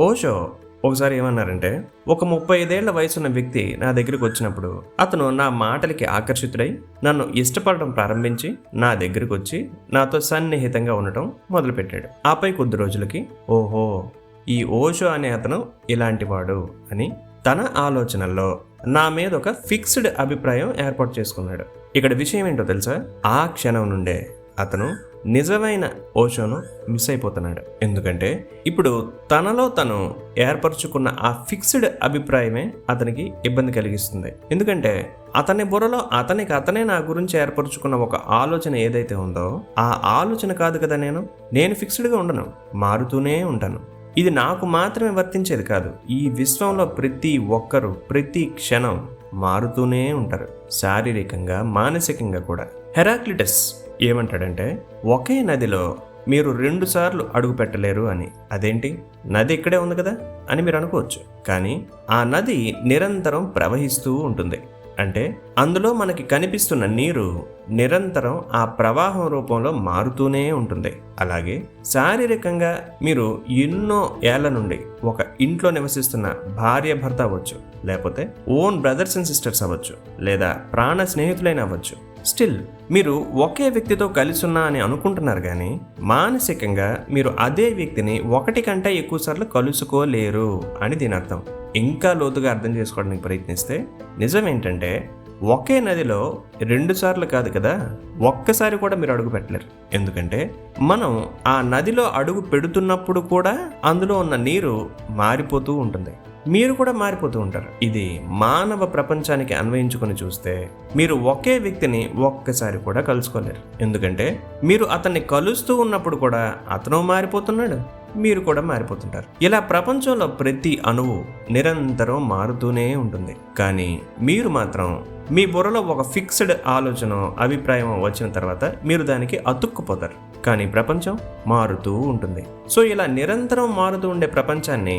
ఓషో ఒకసారి ఏమన్నారంటే ఒక ముప్పై ఐదేళ్ళ వయసున్న వ్యక్తి నా దగ్గరికి వచ్చినప్పుడు అతను నా మాటలకి ఆకర్షితుడై నన్ను ఇష్టపడడం ప్రారంభించి నా దగ్గరికి వచ్చి నాతో సన్నిహితంగా ఉండటం మొదలుపెట్టాడు. ఆపై కొద్ది రోజులకి ఓహో ఈ ఓషో అనే అతను ఇలాంటివాడు అని తన ఆలోచనల్లో నా మీద ఒక ఫిక్స్డ్ అభిప్రాయం ఏర్పాటు చేసుకున్నాడు. ఇక్కడ విషయం ఏంటో తెలుసా? ఆ క్షణం నుండే అతను నిజమైన ఓషోను మిస్ అయిపోతున్నాడు. ఎందుకంటే ఇప్పుడు తనలో తను ఏర్పరచుకున్న ఆ ఫిక్స్డ్ అభిప్రాయమే అతనికి ఇబ్బంది కలిగిస్తుంది. ఎందుకంటే అతని బుర్రలో అతనికి అతనే నా గురించి ఏర్పరచుకున్న ఒక ఆలోచన ఏదైతే ఉందో ఆ ఆలోచన కాదు కదా నేను? నేను ఫిక్స్డ్గా ఉండను మారుతూనే ఉంటాను. ఇది నాకు మాత్రమే వర్తించేది కాదు. ఈ విశ్వంలో ప్రతి ఒక్కరూ ప్రతి క్షణం మారుతూనే ఉంటారు. శారీరకంగా మానసికంగా కూడా. హెరాక్లిటస్ ఏమంటాడంటే ఒకే నదిలో మీరు రెండుసార్లు అడుగు పెట్టలేరు అని. అదేంటి? నది ఇక్కడే ఉంది కదా అని మీరు అనుకోవచ్చు. కానీ ఆ నది నిరంతరం ప్రవహిస్తూ ఉంటుంది. అంటే అందులో మనకి కనిపిస్తున్న నీరు నిరంతరం ఆ ప్రవాహం రూపంలో మారుతూనే ఉంటుంది. అలాగే శారీరకంగా మీరు ఎన్నో ఏళ్ళ నుండి ఒక ఇంట్లో నివసిస్తున్న భార్య భర్త అవ్వచ్చు లేకపోతే ఓన్ బ్రదర్స్ అండ్ సిస్టర్స్ అవ్వచ్చు లేదా ప్రాణ స్నేహితులైన అవ్వచ్చు. స్టిల్ మీరు ఒకే వ్యక్తితో కలిసి ఉన్నా అని అనుకుంటున్నారు కానీ మానసికంగా మీరు అదే వ్యక్తిని ఒకటి కంటే ఎక్కువ సార్లు కలుసుకోలేరు అని దీని అర్థం. ఇంకా లోతుగా అర్థం చేసుకోవడానికి ప్రయత్నిస్తే నిజం ఏంటంటే ఒకే నదిలో రెండు సార్లు కాదు కదా ఒక్కసారి కూడా మీరు అడుగు పెట్టలేరు. ఎందుకంటే మనం ఆ నదిలో అడుగు పెడుతున్నప్పుడు కూడా అందులో ఉన్న నీరు మారిపోతూ ఉంటుంది. మీరు కూడా మారిపోతూ ఉంటారు. ఇది మానవ ప్రపంచానికి అన్వయించుకొని చూస్తే మీరు ఒకే వ్యక్తిని ఒక్కసారి కూడా కలుసుకోలేరు. ఎందుకంటే మీరు అతన్ని కలుస్తూ ఉన్నప్పుడు కూడా అతను మారిపోతున్నాడు మీరు కూడా మారిపోతుంటారు. ఇలా ప్రపంచంలో ప్రతి అణువు నిరంతరం మారుతూనే ఉంటుంది. కానీ మీరు మాత్రం మీ బుర్రలో ఒక ఫిక్స్డ్ ఆలోచన అభిప్రాయం వచ్చిన తర్వాత మీరు దానికి అతుక్కుపోతారు. కానీ ప్రపంచం మారుతూ ఉంటుంది. సో ఇలా నిరంతరం మారుతూ ఉండే ప్రపంచాన్ని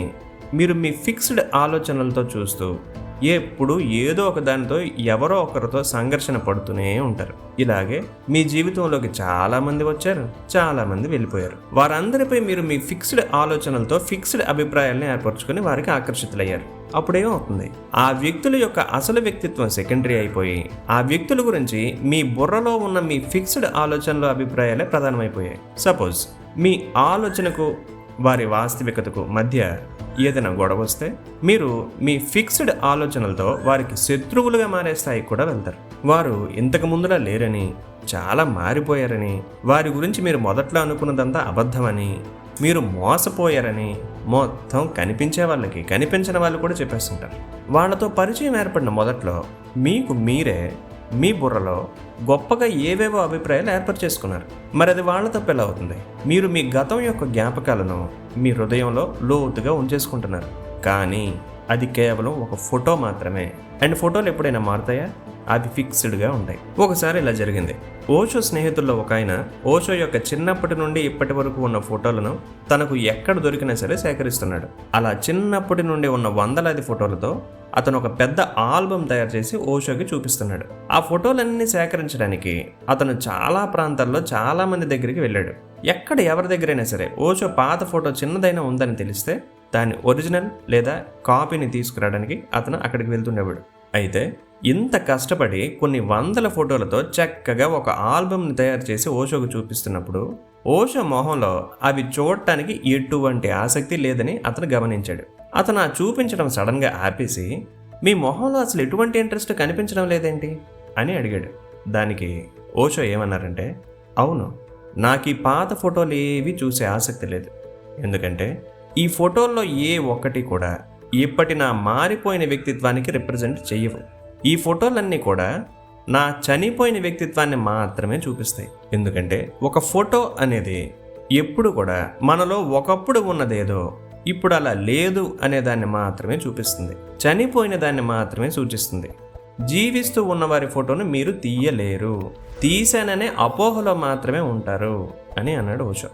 మీరు మీ ఫిక్స్డ్ ఆలోచనలతో చూస్తూ ఎప్పుడు ఏదో ఒక దానితో ఎవరో ఒకరితో సంఘర్షణ పడుతూనే ఉంటారు. ఇలాగే మీ జీవితంలోకి చాలామంది వచ్చారు చాలామంది వెళ్ళిపోయారు. వారందరిపై మీరు మీ ఫిక్స్డ్ ఆలోచనలతో ఫిక్స్డ్ అభిప్రాయాలను ఏర్పరచుకొని వారికి ఆకర్షితులయ్యారు. అప్పుడేమవుతుంది ఆ వ్యక్తుల యొక్క అసలు వ్యక్తిత్వం సెకండరీ అయిపోయి ఆ వ్యక్తుల గురించి మీ బుర్రలో ఉన్న మీ ఫిక్స్డ్ ఆలోచనలు అభిప్రాయాలే ప్రధానమైపోయాయి. సపోజ్ మీ ఆలోచనకు వారి వాస్తవికతకు మధ్య ఏదైనా గొడవ వస్తే మీరు మీ ఫిక్స్డ్ ఆలోచనలతో వారికి శత్రువులుగా మారే స్థాయికి కూడా వెళ్తారు. వారు ఇంతకు ముందులా లేరని చాలా మారిపోయారని వారి గురించి మీరు మొదట్లో అనుకున్నదంతా అబద్ధమని మీరు మోసపోయారని మొత్తం కనిపించే వాళ్ళకి కనిపించిన వాళ్ళు కూడా చెప్పేస్తుంటారు. వాళ్ళతో పరిచయం ఏర్పడిన మొదట్లో మీకు మీరే మీ బుర్రలో గొప్పగా ఏవేవో అభిప్రాయాలు ఏర్పాటు చేసుకున్నారు. మరి అది వాళ్ళ తప్పు ఎలా అవుతుంది? మీరు మీ గతం యొక్క జ్ఞాపకాలను మీ హృదయంలో లోతుగా ఉంచేసుకుంటున్నారు. కానీ అది కేవలం ఒక ఫోటో మాత్రమే. అండ్ ఫోటోలు ఎప్పుడైనా మారుతాయా? అవి ఫిక్స్డ్గా ఉంటాయి. ఒకసారి ఇలా జరిగింది. ఓషో స్నేహితుల్లో ఒక ఆయన ఓషో యొక్క చిన్నప్పటి నుండి ఇప్పటి వరకు ఉన్న ఫోటోలను తనకు ఎక్కడ దొరికినా సరే సేకరిస్తున్నాడు. అలా చిన్నప్పటి నుండి ఉన్న వందలాది ఫోటోలతో అతను ఒక పెద్ద ఆల్బమ్ తయారు చేసి ఓషోకి చూపిస్తున్నాడు. ఆ ఫోటోలన్నీ సేకరించడానికి అతను చాలా ప్రాంతాల్లో చాలా మంది దగ్గరికి వెళ్ళాడు. ఎక్కడ ఎవరి దగ్గరైనా సరే ఓషో పాత ఫోటో చిన్నదైనా ఉందని తెలిస్తే దాని ఒరిజినల్ లేదా కాపీని తీసుకురావడానికి అతను అక్కడికి వెళ్తుండేవాడు. అయితే ఇంత కష్టపడి కొన్ని వందల ఫోటోలతో చక్కగా ఒక ఆల్బమ్ని తయారు చేసి ఓషోకు చూపిస్తున్నప్పుడు ఓషో మొహంలో అవి చూడటానికి ఎటువంటి ఆసక్తి లేదని అతను గమనించాడు. అతను ఆ చూపించడం సడన్గా ఆపేసి మీ మొహంలో అసలు ఎటువంటి ఇంట్రెస్ట్ కనిపించడం లేదేంటి? అని అడిగాడు. దానికి ఓషో ఏమన్నారంటే అవును నాకు ఈ పాత ఫోటోలు ఏవి చూసే ఆసక్తి లేదు. ఎందుకంటే ఈ ఫోటోల్లో ఏ ఒక్కటి కూడా ఇప్పటి నా మారిపోయిన వ్యక్తిత్వానికి రిప్రజెంట్ చెయ్యవు. ఈ ఫోటోలన్నీ కూడా నా చనిపోయిన వ్యక్తిత్వాన్ని మాత్రమే చూపిస్తాయి. ఎందుకంటే ఒక ఫోటో అనేది ఎప్పుడు కూడా మనలో ఒకప్పుడు ఉన్నదేదో ఇప్పుడు అలా లేదు అనే దాన్ని మాత్రమే చూపిస్తుంది. చనిపోయిన దాన్ని మాత్రమే సూచిస్తుంది. జీవిస్తూ ఉన్నవారి ఫోటోను మీరు తీయలేరు. తీశాననే అపోహలో మాత్రమే ఉంటారు అని అన్నాడు ఓషో.